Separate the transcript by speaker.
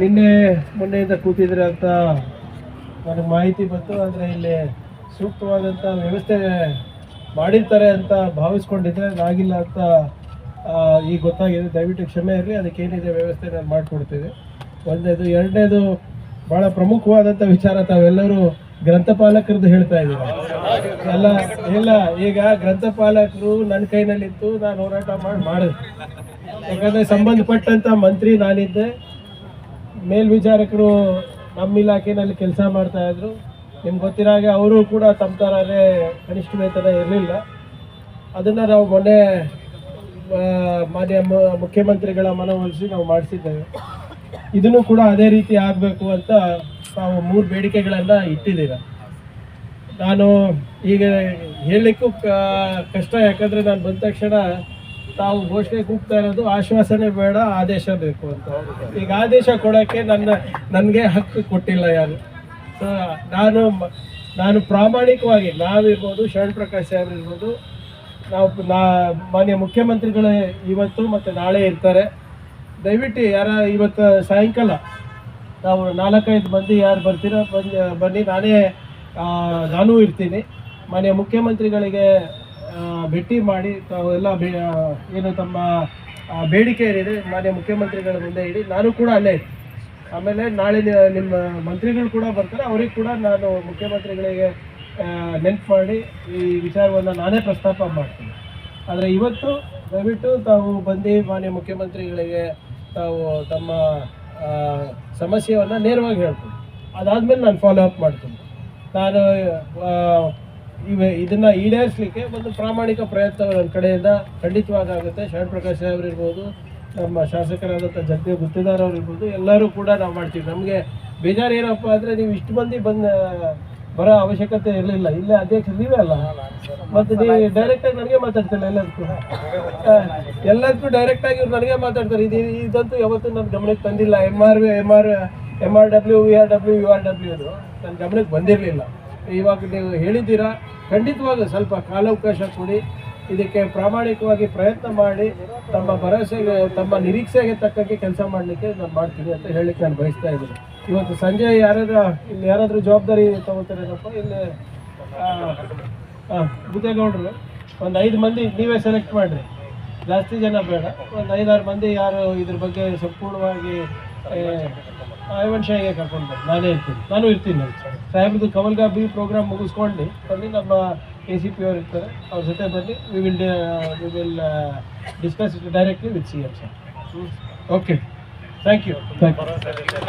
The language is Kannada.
Speaker 1: ನಿನ್ನೆ ಮೊನ್ನೆಯಿಂದ ಕೂತಿದ್ರೆ ಅಂತ ನನಗೆ ಮಾಹಿತಿ ಬಂತು. ಆದರೆ ಇಲ್ಲಿ ಸೂಕ್ತವಾದಂಥ ವ್ಯವಸ್ಥೆ ಮಾಡಿರ್ತಾರೆ ಅಂತ ಭಾವಿಸ್ಕೊಂಡಿದ್ದೆ ಆಗಿಲ್ಲ ಅಂತ ಈಗ ಗೊತ್ತಾಗಿದೆ. ದಯವಿಟ್ಟು ಕ್ಷಮೆ ಇರಲಿ ಅದಕ್ಕೇನಿದೆ ವ್ಯವಸ್ಥೆ ನಾನು ಮಾಡಿಕೊಡ್ತೇನೆ. ಒಂದೇದು. ಎರಡನೇದು ಭಾಳ ಪ್ರಮುಖವಾದಂಥ ವಿಚಾರ ತಾವೆಲ್ಲರೂ ಗ್ರಂಥಪಾಲಕರದ್ದು ಹೇಳ್ತಾ ಇದ್ದೀರಾ? ಎಲ್ಲ ಇಲ್ಲ. ಈಗ ಗ್ರಂಥಪಾಲಕರು ನನ್ನ ಕೈನಲ್ಲಿತ್ತು. ನಾನು ಹೋರಾಟ ಮಾಡಿ ಮಾಡಿದೆ. ಯಾಕಂದರೆ ಸಂಬಂಧಪಟ್ಟಂಥ ಮಂತ್ರಿ ನಾನಿದ್ದೆ. ಮೇಲ್ವಿಚಾರಕರು ನಮ್ಮ ಇಲಾಖೆಯಲ್ಲಿ ಕೆಲಸ ಮಾಡ್ತಾಯಿದ್ರು ನಿಮ್ಗೆ ಗೊತ್ತಿರೋ ಹಾಗೆ ಅವರು ಕೂಡ ತಮ್ಮ ಥರನೇ ಕನಿಷ್ಠ ವೇತನ ಇರಲಿಲ್ಲ. ಅದನ್ನು ನಾವು ಮೊನ್ನೆ ಮಾನ್ಯ ಮುಖ್ಯಮಂತ್ರಿಗಳ ಮನವೊಲಿಸಿ ನಾವು ಮಾಡಿಸಿದ್ದೇವೆ. ಇದನ್ನು ಕೂಡ ಅದೇ ರೀತಿ ಆಗಬೇಕು ಅಂತ ನಾವು ಮೂರು ಬೇಡಿಕೆಗಳನ್ನು ಇಟ್ಟಿದ್ದೀರ ನಾನು ಈಗ ಹೇಳಲಿಕ್ಕೂ ಕಷ್ಟ ಯಾಕಂದರೆ ನಾನು ಬಂದ ತಕ್ಷಣ ತಾವು ಘೋಷಣೆ ಕೂಗ್ತಾ ಇರೋದು ಆಶ್ವಾಸನೆ ಬೇಡ, ಆದೇಶ ಬೇಕು ಅಂತ ಈಗ ಆದೇಶ ಕೊಡೋಕ್ಕೆ ನನ್ನ, ನನಗೆ ಹಕ್ಕು ಕೊಟ್ಟಿಲ್ಲ ಯಾರು. ಸೊ ನಾನು ನಾನು ಪ್ರಾಮಾಣಿಕವಾಗಿ, ನಾವಿರ್ಬೋದು, ಶರಣ್ ಪ್ರಕಾಶ್ ಸಾಹೇಬ್ ಇರ್ಬೋದು, ನಾವು ನಾ, ಮಾನ್ಯ ಮುಖ್ಯಮಂತ್ರಿಗಳೇ ಇವತ್ತು ಮತ್ತು ನಾಳೆ ಇರ್ತಾರೆ. ದಯವಿಟ್ಟು ಯಾರ ಇವತ್ತು ಸಾಯಂಕಾಲ, ನಾವು ನಾಲ್ಕೈದು ಮಂದಿ ಯಾರು ಬರ್ತೀರೋ ಬನ್ನಿ. ನಾನೇ ನಾನೂ ಇರ್ತೀನಿ. ಮಾನ್ಯ ಮುಖ್ಯಮಂತ್ರಿಗಳಿಗೆ ಭೇಟಿ ಮಾಡಿ ತಾವು ಎಲ್ಲ ಏನು ತಮ್ಮ ಬೇಡಿಕೆ ಏನಿದೆ, ಮಾನ್ಯ ಮುಖ್ಯಮಂತ್ರಿಗಳ ಮುಂದೆ ಇಡಿ. ನಾನು ಕೂಡ ಅಲ್ಲೇ. ಆಮೇಲೆ ನಾಳೆ ನಿಮ್ಮ ಮಂತ್ರಿಗಳು ಕೂಡ ಬರ್ತಾರೆ. ಅವ್ರಿಗೆ ಕೂಡ ನಾನು ಮುಖ್ಯಮಂತ್ರಿಗಳಿಗೆ ನೆನ್ಪು ಮಾಡಿ ಈ ವಿಚಾರವನ್ನು ನಾನೇ ಪ್ರಸ್ತಾಪ ಮಾಡ್ತೀನಿ. ಆದರೆ ಇವತ್ತು ದಯವಿಟ್ಟು ತಾವು ಬಂದು ಮಾನ್ಯ ಮುಖ್ಯಮಂತ್ರಿಗಳಿಗೆ ತಾವು ತಮ್ಮ ಸಮಸ್ಯೆಯನ್ನು ನೇರವಾಗಿ ಹೇಳ್ತೀನಿ ಅದಾದಮೇಲೆ ನಾನು ಫಾಲೋ ಅಪ್ ಮಾಡ್ತೀನಿ. ನಾನು ಇವ ಇದನ್ನು ಈಡೇರಿಸಲಿಕ್ಕೆ ಒಂದು ಪ್ರಾಮಾಣಿಕ ಪ್ರಯತ್ನ ನನ್ನ ಕಡೆಯಿಂದ ಖಂಡಿತವಾಗುತ್ತೆ ಶರಣ್ ಪ್ರಕಾಶ್ ಸಾಹೇಬ್ರು ನಮ್ಮ ಶಾಸಕರಾದಂಥ ಜಗದೇವ್ ಗುತ್ತಿದಾರ ಅವ್ರು ಇರ್ಬೋದು, ಎಲ್ಲರೂ ಕೂಡ ನಾವು ಮಾಡ್ತೀವಿ. ನಮಗೆ ಬೇಜಾರು ಏನಪ್ಪ ಅಂದರೆ ನೀವು ಇಷ್ಟು ಮಂದಿ ಬಂದು, ಬರೋ ಅವಶ್ಯಕತೆ ಇರಲಿಲ್ಲ. ಇಲ್ಲೇ ಅಧ್ಯಕ್ಷ ನೀವೇ ಅಲ್ಲ. ಮತ್ತು ನೀವು ಡೈರೆಕ್ಟಾಗಿ ನನಗೆ ಮಾತಾಡ್ತಿಲ್ಲ ಎಲ್ಲದಕ್ಕೂ? ಎಲ್ಲದಕ್ಕೂ ಡೈರೆಕ್ಟಾಗಿ ಇವ್ರು ನನಗೆ ಮಾತಾಡ್ತಾರೆ. ಇದು ಇದಂತೂ ಯಾವತ್ತೂ ನನ್ನ ಗಮನಕ್ಕೆ ತಂದಿಲ್ಲ. M R M R M R W V R W U R W ಅದು. ನನ್ನ ಗಮನಕ್ಕೆ ಬಂದಿರಲಿಲ್ಲ. ಇವಾಗ ನೀವು ಹೇಳಿದ್ದೀರಾ ಖಂಡಿತವಾಗೂ ಸ್ವಲ್ಪ ಕಾಲಾವಕಾಶ ಕೊಡಿ. ಇದಕ್ಕೆ ಪ್ರಾಮಾಣಿಕವಾಗಿ ಪ್ರಯತ್ನ ಮಾಡಿ, ತಮ್ಮ ಭರವಸೆಗೆ, ತಮ್ಮ ನಿರೀಕ್ಷೆಗೆ ತಕ್ಕಂಗೆ ಕೆಲಸ ಮಾಡಲಿಕ್ಕೆ ನಾನು ಮಾಡ್ತೀನಿ ಅಂತ ಹೇಳಲಿಕ್ಕೆ ನಾನು ಬಯಸ್ತಾ ಇದ್ದೀನಿ. ಇವತ್ತು ಸಂಜೆ ಯಾರಾದರೂ, ಇಲ್ಲಿ ಯಾರಾದರೂ ಜವಾಬ್ದಾರಿ ತಗೋತಾರೇನಪ್ಪ? ಇಲ್ಲಿ ಬುದ್ದೇಗೌಡರು ಒಂದು ಐದು ಮಂದಿ, ನೀವೇ ಸೆಲೆಕ್ಟ್ ಮಾಡಿರಿ. ಜಾಸ್ತಿ ಜನ ಬೇಡ. ಒಂದು ಐದಾರು ಮಂದಿ ಯಾರು ಇದ್ರ ಬಗ್ಗೆ ಸಂಪೂರ್ಣವಾಗಿ ಐವನ್ಶಾಹಿಗೆ ಕರ್ಕೊಂಡು ಬರ್ತೀನಿ ನಾನೇ ಇರ್ತೀನಿ. ನಾನು ಇರ್ತೀನಿ ಅಲ್ಲಿ ಸಾಹೇಬ್ದು ಕಮಲ್ಗಾ ಬಿ ಪ್ರೋಗ್ರಾಮ್ ಮುಗಿಸ್ಕೊಂಡು ಬನ್ನಿ. ನಮ್ಮ ಎ ಸಿ ಪಿ ಅವ್ರು ಇರ್ತಾರೆ. ಅವ್ರ ಜೊತೆ ಬನ್ನಿ. We will we will discuss directly with C M sir okay thank you thank you